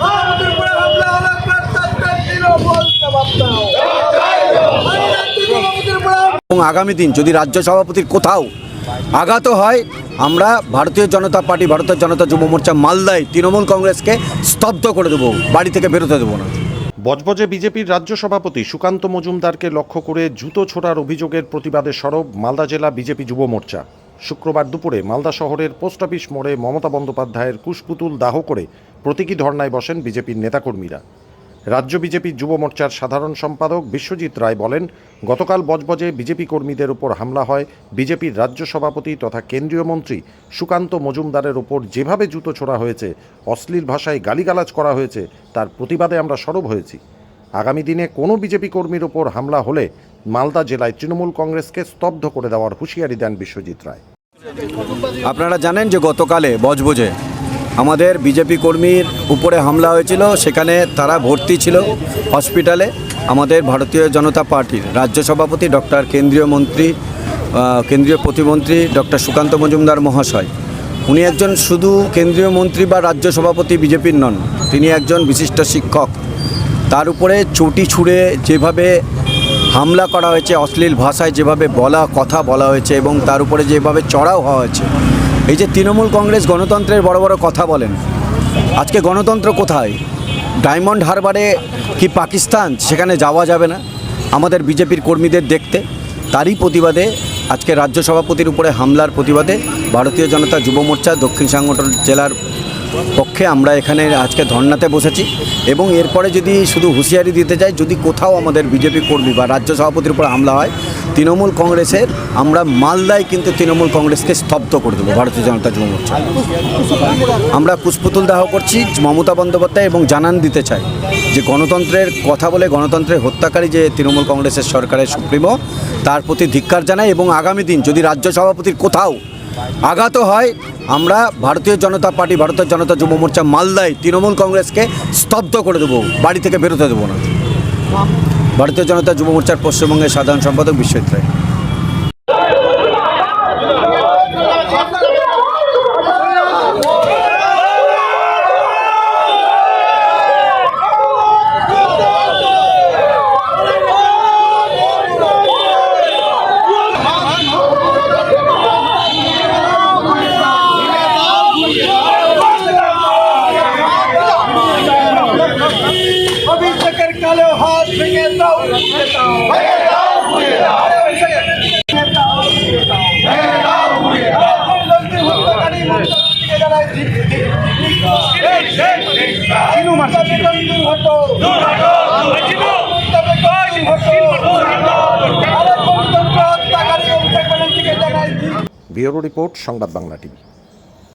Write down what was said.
পর এবং আগামী দিন যদি রাজ্য সভাপতির কোথাও আঘাত হয় আমরা ভারতীয় জনতা পার্টি ভারতীয় জনতা যুব মোর্চা মালদায় তৃণমূল কংগ্রেসকে স্তব্ধ করে দেবো। বাড়ি থেকে বেরোতে দেবো না। বজবজে বিজেপির রাজ্য সভাপতি সুকান্ত মজুমদারকে লক্ষ্য করে জুতো ছোড়ার অভিযোগের প্রতিবাদে সরব মালদা জেলা বিজেপি যুব মোর্চা। শুক্রবার দুপুরে মালদা শহরের পোস্ট অফিস মোড়ে মমতা বন্দ্যোপাধ্যায়ের কুশপুতুল দাহ করে প্রতীকী ধর্নায় বসেন বিজেপির নেতাকর্মীরা। রাজ্য বিজেপির যুব মোর্চার সাধারণ সম্পাদক বিশ্বজিৎ রায় বলেন, গতকাল বজবজে বিজেপি কর্মীদের উপর হামলা হয় বিজেপির রাজ্য সভাপতি তথা কেন্দ্রীয় মন্ত্রী সুকান্ত মজুমদারের ওপর যেভাবে জুতো ছোড়া হয়েছে, অশ্লীল ভাষায় গালিগালাজ করা হয়েছে, তার প্রতিবাদে আমরা সরব হয়েছি। আগামী দিনে কোনো বিজেপি কর্মীর ওপর হামলা হলে মালদা জেলায় তৃণমূল কংগ্রেসকে স্তব্ধ করে দেওয়ার হুঁশিয়ারি দেন বিশ্বজিৎ রায়। আপনারা জানেন যে গতকালে বজবজে আমাদের বিজেপি কর্মীর উপরে হামলা হয়েছিল, সেখানে তারা ভর্তি ছিল হসপিটালে। আমাদের ভারতীয় জনতা পার্টির রাজ্য সভাপতি ডক্টর কেন্দ্রীয় মন্ত্রী কেন্দ্রীয় প্রতিমন্ত্রী ডক্টর সুকান্ত মজুমদার মহাশয়। উনি একজন শুধু কেন্দ্রীয় মন্ত্রী বা রাজ্য সভাপতি বিজেপির নন, তিনি একজন বিশিষ্ট শিক্ষক। তার উপরে চটি ছুঁড়ে যেভাবে হামলা করা হয়েছে, অশ্লীল ভাষায় যেভাবে বলা, কথা বলা হয়েছে এবং তার উপরে যেভাবে চড়াও হওয়া হয়েছে এই যে তৃণমূল কংগ্রেস গণতন্ত্রের বড় বড় কথা বলেন, আজকে গণতন্ত্র কোথায়? ডায়মন্ড হারবারে কি পাকিস্তান? সেখানে যাওয়া যাবে না আমাদের বিজেপির কর্মীদের দেখতে। তারই প্রতিবাদে আজকে রাজ্য সভাপতির উপরে হামলার প্রতিবাদে ভারতীয় জনতা যুব মোর্চা দক্ষিণ সাংগঠন জেলার পক্ষে আমরা এখানে আজকে ধর্নাতে বসেছি এবং এরপরে যদি শুধু হুঁশিয়ারি দিতে চাই, যদি কোথাও আমাদের বিজেপি কর্মী বা রাজ্য সভাপতির উপর হামলা হয়, তৃণমূল কংগ্রেসের আমরা মালদায় কিন্তু তৃণমূল কংগ্রেসকে স্তব্ধ করে দেবো, ভারতীয় জনতা যুব মোর্চা। আমরা পুষ্পতুল দাহ করছি, মমতা বন্দ্যোপাধ্যায় এবং জানান দিতে চাই যে গণতন্ত্রের কথা বলে গণতন্ত্রের হত্যাকারী যে তৃণমূল কংগ্রেসের সরকারের সুপ্রিমো, তার প্রতি ধিক্কার জানাই এবং আগামী দিন যদি রাজ্য সভাপতির কোথাও আঘাত হয়। আমরা ভারতীয় জনতা পার্টি ভারতের জনতা যুব মোর্চা মালদায় তৃণমূল কংগ্রেসকে স্তব্ধ করে দেবো। বাড়ি থেকে বেরোতে দেবো না। ভারতীয় জনতা যুব মোর্চার পশ্চিমবঙ্গের সাধারণ সম্পাদক বিশ্বজিৎ রায়। কালো হাত ভেঙে দাও। ভেঙে দাও ভেঙে দাও। ভেঙে দাও ভেঙে দাও। ভেঙে দাও ভেঙে দাও ভেঙে হত্যাকারী মন্ত্রীকে জানাই বেতন হতো দূর হতো দূর ঠিক ব্যুরো রিপোর্ট সংবাদ বাংলা টিভি।